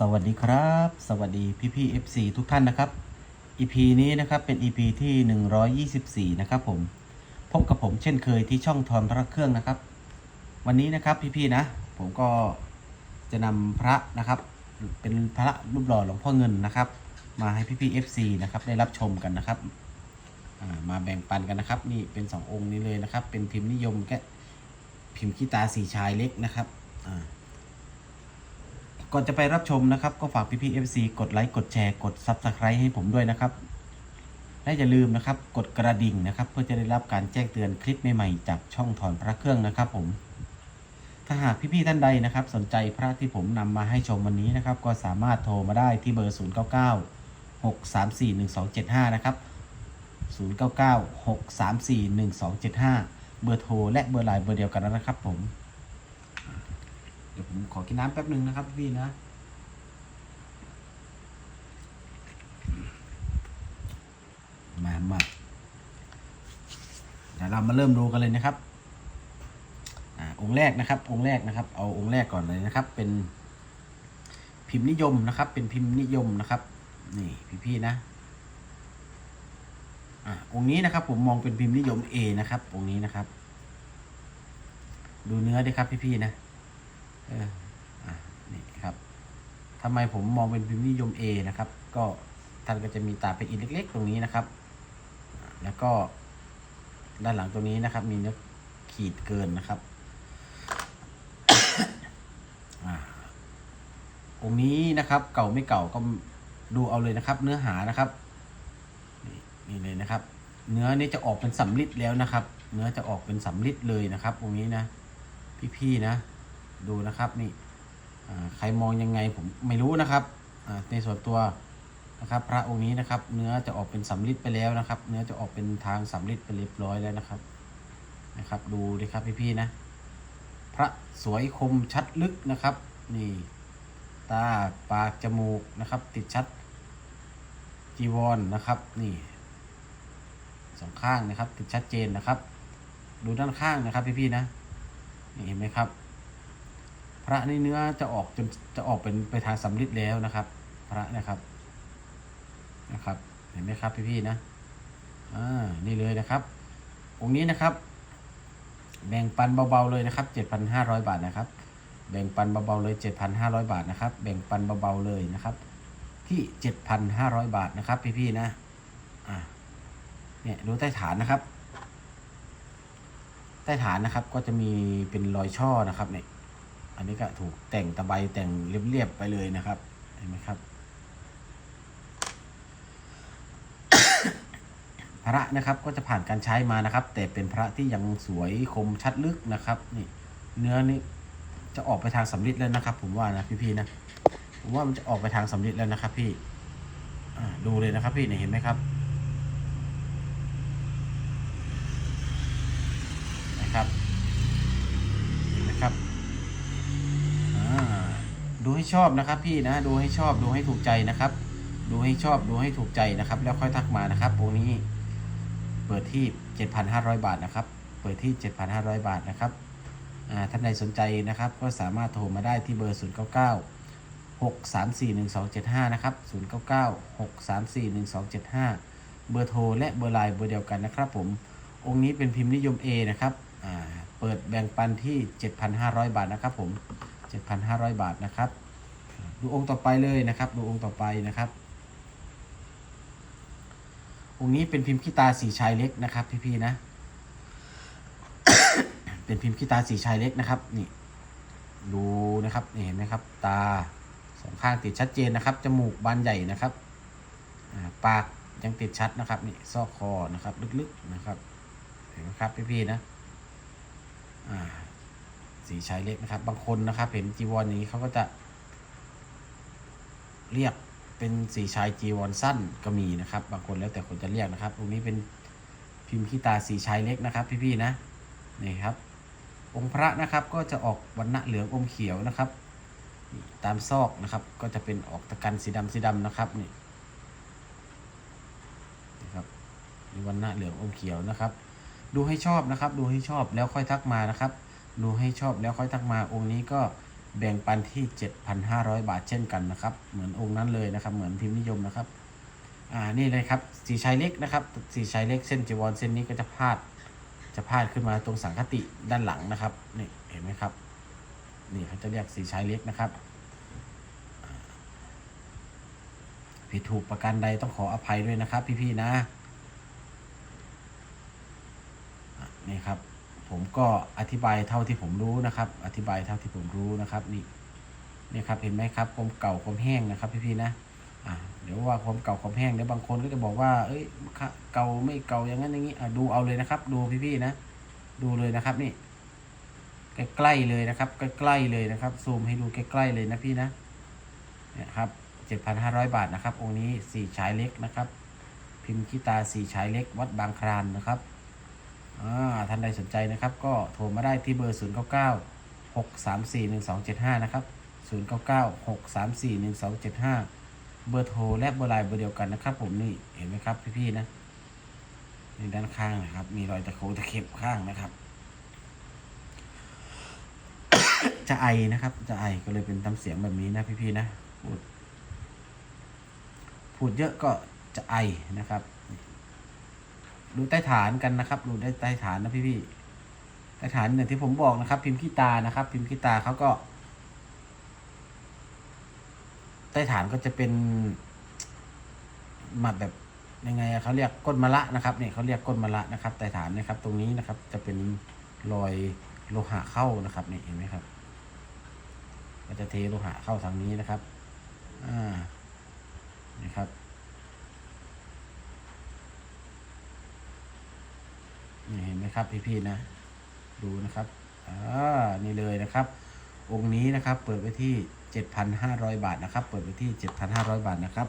สวัสดีครับ สวัสดีพี่พี่ FC ทุกท่านนะครับ EP นี้นะครับเป็น EP ที่ 124 นะครับผมพบกับผมเช่นเคยที่ช่องทอนพระเครื่องนะครับ วันนี้นะครับพี่พี่ๆนะ ผมก็จะนำพระนะครับ เป็นพระรูปหล่อหลวงพ่อเงินนะครับ มาให้พี่พี่ FC นะครับได้รับชมกันนะครับมาแบ่งปันกันนะครับ นี่เป็นสององค์นี้เลยนะครับ เป็นพิมพ์นิยมแค่พิมพ์ขี้ตาสีชายเล็กนะครับอ่า ก่อนจะไปรับชมนะครับ ก็ฝากพี่ๆ FC กดไลค์กดแชร์กด Subscribe ให้ผมด้วยนะครับ และอย่าลืมนะครับ กดกระดิ่งนะครับ เพื่อจะได้รับการแจ้งเตือนคลิปใหม่ๆจากช่องถอนพระเครื่องนะครับ ผม ถ้าหากพี่ๆท่านใดนะครับ สนใจพระที่ผมนำมาให้ชมวันนี้นะครับ ก็สามารถโทรมาได้ที่เบอร์ 099 634 1275 นะครับ 099 634 1275 เบอร์โทรและเบอร์ไลน์เบอร์เดียวกันนะครับผม เดี๋ยวผมขอกินน้ำแป๊บหนึ่งนะครับพี่นะมามาเดี๋ยวเรามาเริ่มดูกันเลยนะครับอ่าองค์แรกนะครับ องค์แรกนะครับ เอาองค์แรกก่อนเลยนะครับ เป็นพิมพ์นิยมนะครับ เป็นพิมพ์นิยมนะครับ นี่พี่ๆนะอ่าองค์นี้นะครับ ผมมองเป็นพิมพ์นิยม A นะครับองค์นี้นะครับ ดูเนื้อด้วยครับพี่ๆนะ เอออะนี่ครับทำไมผมมองเป็นพิมพ์นิยม A นะครับ ก็ท่านก็จะมีตาเป็นอินเล็ก ๆ ตรงนี้นะครับ แล้วก็ด้านหลังตรงนี้นะครับ มีเนื้อขีดเกินนะครับอะองค์นี้นะครับ เก่าไม่เก่าก็ดูเอาเลยนะครับ เนื้อหานะครับนี่นี่เลยนะครับ เนื้อนี่จะออกเป็นสำลิดแล้วนะครับ เนื้อจะออกเป็นสำลิดเลยนะครับองค์นี้นะ พี่ๆนะ ดูนะครับนี่ใครมองยังไงผมไม่รู้นะครับในส่วนตัวนะครับ พระองค์นี้นะครับ เนื้อจะออกเป็นสำลิดไปแล้วนะครับ เนื้อจะออกเป็นทางสำลิดไปเรียบร้อยแล้วนะครับนะครับ ดูดิครับพี่ๆนะ พระสวยคมชัดลึกนะครับ นี่ ตาปากจมูกนะครับ ติดชัด จีวรนนะครับ นี่สองข้างนะครับ ติดชัดเจนนะครับ ดูด้านข้างนะครับพี่ๆนะนี่เห็นไหมครับ พระนี่เนื้อจะออกจนจะออกเป็นไปทางสำลิดแล้วนะครับ พระนะครับนะครับ เห็นไหมครับพี่ๆนะอ่านี่เลยนะครับ องค์นี้นะครับ แบ่งปันเบาๆเลยนะครับ7,500 บาทนะครับ แบ่งปันเบาๆเลย 7,500 บาทนะครับ แบ่งปันเบาๆเลยนะครับที่ 7,500 บาทนะครับ พี่ๆนะอ่าเนี่ยดูใต้ฐานนะครับ ใต้ฐานนะครับก็จะมีเป็นรอยช่อนะครับเนี่ย อันนี้ก็ถูกแต่งตะไบแต่งเรียบๆไปเลยนะครับ เห็นไหมครับ พระนะครับก็จะผ่านการใช้มานะครับ แต่เป็นพระที่ยังสวยคมชัดลึกนะครับ นี่เนื้อนี่จะออกไปทางสำริดแล้วนะครับ ผมว่านะพี่ๆนะผมว่ามันจะออกไปทางสำริดแล้วนะครับ พี่ดูเลยนะครับ พี่เห็นไหมครับอ่าดู ให้ชอบนะครับ พี่นะดูให้ชอบดูให้ถูกใจนะครับ ดูให้ชอบดูให้ถูกใจนะครับ แล้วค่อยทักมานะครับวงนี้ เปิดที่ 7,500 บาทนะครับ เปิดที่ 7,500 บาทนะครับอ่าท่านใดสนใจนะครับ ก็สามารถโทรมาได้ที่เบอร์ 099 634 1275 นะครับ 099 634 1275 เบอร์โทรและเบอร์ไลน์เบอร์เดียวกันนะครับ ผม องค์นี้เป็นพิมพ์นิยม A นะครับเปิดแบ่งปันที่ 7,500 บาทนะครับผม 7,500 บาทนะครับ ดูองค์ต่อไปเลยนะครับ ดูองค์ต่อไปนะครับ องค์นี้เป็นพิมพ์ขี้ตาสีชายเล็กนะครับ พี่ๆนะ เป็นพิมพ์ขี้ตาสีชายเล็กนะครับ นี่ ดูนะครับนี่เห็นไหมครับ ตาสองข้างติดชัดเจนนะครับ จมูกบานใหญ่นะครับปากยังติดชัดนะครับนี่ซอกคอนะครับ ลึกๆนะครับ เห็นไหมครับพี่ๆนะสีชายเล็กนะครับ บางคนนะครับ เห็นจีวรอย่างนี้เขาก็จะ เรียกเป็นสีชายจีวรสั้นก็มีนะครับ บางคนแล้วแต่คนจะเรียกนะครับ ตรงนี้เป็นพิมพ์ขี้ตาสีชายเล็กนะครับ พี่ๆนะนี่ครับ องค์พระนะครับก็จะออกวันณะเหลืองอมเขียวนะครับ ตามซอกนะครับ ก็จะเป็นออกตะกันสีดำสีดำนะครับนี่นะครับมีวันณะเหลืองอมเขียวนะครับ ดูให้ชอบนะครับ ดูให้ชอบแล้วค่อยทักมานะครับ ดูให้ชอบแล้วค่อยทักมาองค์นี้ก็ แบ่งปันที่ 7,500 บาทเช่นกันนะครับ เหมือนองค์นั้นเลยนะครับ เหมือนพิมพ์นิยมนะครับ อ่า นี่เลยครับ สีชายเล็กนะครับ สีชายเล็กเส้นจีวรเส้นนี้ก็จะพาด จะพาดขึ้นมาตรงสังคติด้านหลังนะครับ นี่เห็นไหมครับ นี่เขาจะเรียกสีชายเล็กนะครับ ผิดถูกประการใดต้องขออภัยด้วยนะครับ พี่ๆนะ นี่ครับ ผมก็อธิบายเท่าที่ผมรู้นะครับ อธิบายเท่าที่ผมรู้นะครับ นี่นี่ครับเห็นไหมครับความเก่าความแห้งนะครับ พี่ๆนะอะเดี๋ยวว่าความเก่าความแห้งเดี๋ยวบางคนก็จะบอกว่า เอ้ยเก่าไม่เก่าอย่างนั้นอย่างนี้อะดูเอาเลยนะครับ ดูพี่ๆนะ ดูเลยนะครับนี่ใกล้ๆเลยนะครับใกล้ๆเลยนะครับซูมให้ดูใกล้ๆเลยนะพี่นะเนี่ยครับเจ็ดพันห้าร้อยบาทนะครับ องค์นี้สี่ฉายเล็กนะครับ พิมพ์คิตาสี่ฉายเล็ก วัดบางครานนะครับ ท่านใดสนใจนะครับ ก็โทรมาได้ที่เบอร์ 0 9 9 6 3 4 1 2 7 5 นะครับ 0 9 9 6 3 4 1 2 7 5 เบอร์โทรและเบอร์ไลน์เบอร์เดียวกันนะครับผมนี่เห็นไหมครับพี่ๆนะในด้านข้างนะครับ มีรอยตะโคตะเข็บข้างนะครับ จะไอนะครับ จะไอก็เลยเป็นตำเสียงแบบนี้นะพี่ๆนะพูดพูดเยอะก็จะไอนะครับ ดูใต้ฐานกันนะครับ ดูได้ใต้ฐานนะพี่ๆใต้ฐานเนี่ยที่ผมบอกนะครับ พิมพ์ขี้ตานะครับ พิมพ์ขี้ตาเขาก็ ใต้ฐานก็จะเป็นหมัดแบบยังไงอะเขาเรียกก้นมะละนะครับเนี่ยเขาเรียกก้นมะละนะครับใต้ฐานนะครับ ตรงนี้นะครับ จะเป็นรอยโลหะเข้านะครับนี่เห็นไหมครับ ก็จะเทโลหะเข้าทางนี้นะครับ อ่านี่ครับ ครับพี่ๆนะ ดูนะครับอ่านี่เลยนะครับ องค์นี้นะครับเปิดไว้ที่ 7,500 บาทนะครับ เปิดไว้ที่ 7,500 บาทนะครับ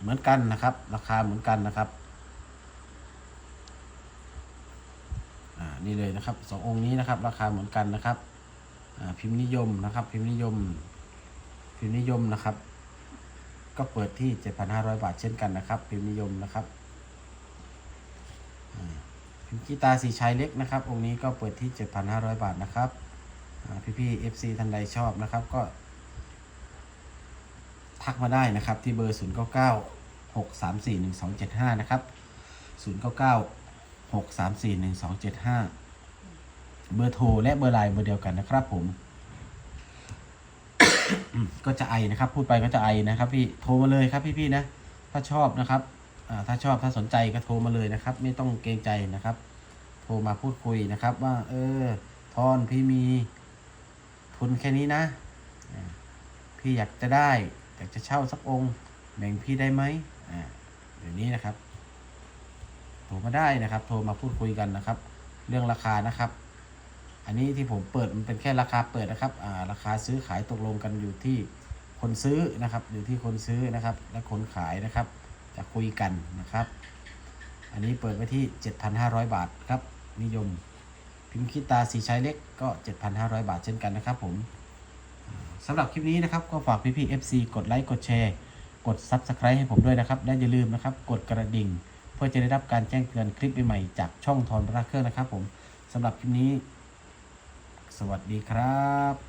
เหมือนกันนะครับ ราคาเหมือนกันนะครับอ่านี่เลยนะครับสององค์นี้นะครับ ราคาเหมือนกันนะครับพิมพ์นิยมนะครับ พิมพ์นิยม พิมพ์นิยมนะครับ ก็เปิดที่ 7,500 บาทเช่นกันนะครับ พิมพ์นิยมนะครับ กีตาร์สีชายเล็กนะครับ องค์นี้ก็เปิดที่ 7,500 บาทนะครับอ่พี่ๆ FC ท่านใดชอบนะครับก็ ทักมาได้นะครับที่เบอร์ 0 9 9 6 3 4 1 2 7 5 นะครับ 0 9 9 6 3 4 1 2 7 5 เบอร์โทรและเบอร์ไลน์เบอร์เดียวกันนะครับผม ก็จะไอนะครับ พูดไปก็จะไอนะครับ พี่โทรมาเลยครับพี่ๆนะ ถ้าชอบนะครับถ้าชอบถ้าสนใจก็โทรมาเลยนะครับ ไม่ต้องเกรงใจนะครับ โทรมาพูดคุยนะครับ ว่า เออ ทอนพี่มีทุนแค่นี้นะ พี่อยากจะได้ อยากจะเช่าสักองค์แบ่งพี่ได้ไหมอ่าเดี๋ยวนี้นะครับ โทรมาได้นะครับ โทรมาพูดคุยกันนะครับ เรื่องราคานะครับ อันนี้ที่ผมเปิดมันเป็นแค่ราคาเปิดนะครับอ่าราคาซื้อขายตกลงกันอยู่ที่คนซื้อนะครับ อยู่ที่คนซื้อนะครับ และคนขายนะครับ จะคุยกันนะครับ อันนี้เปิดไว้ที่ 7,500 บาทครับ นิยม พิมพ์คิดตาสีใช้เล็กก็ 7,500 บาทเช่นกันนะครับผมสำหรับคลิปนี้นะครับ ก็ฝากพี่ๆ FC กดไลค์กดแชร์กด Subscribe ให้ผมด้วยนะครับ และอย่าลืมนะครับ กดกระดิ่ง เพื่อจะได้รับการแจ้งเตือนคลิปใหม่ๆจากช่องทอนพระเครื่องนะครับผมสำหรับคลิปนี้ สวัสดีครับ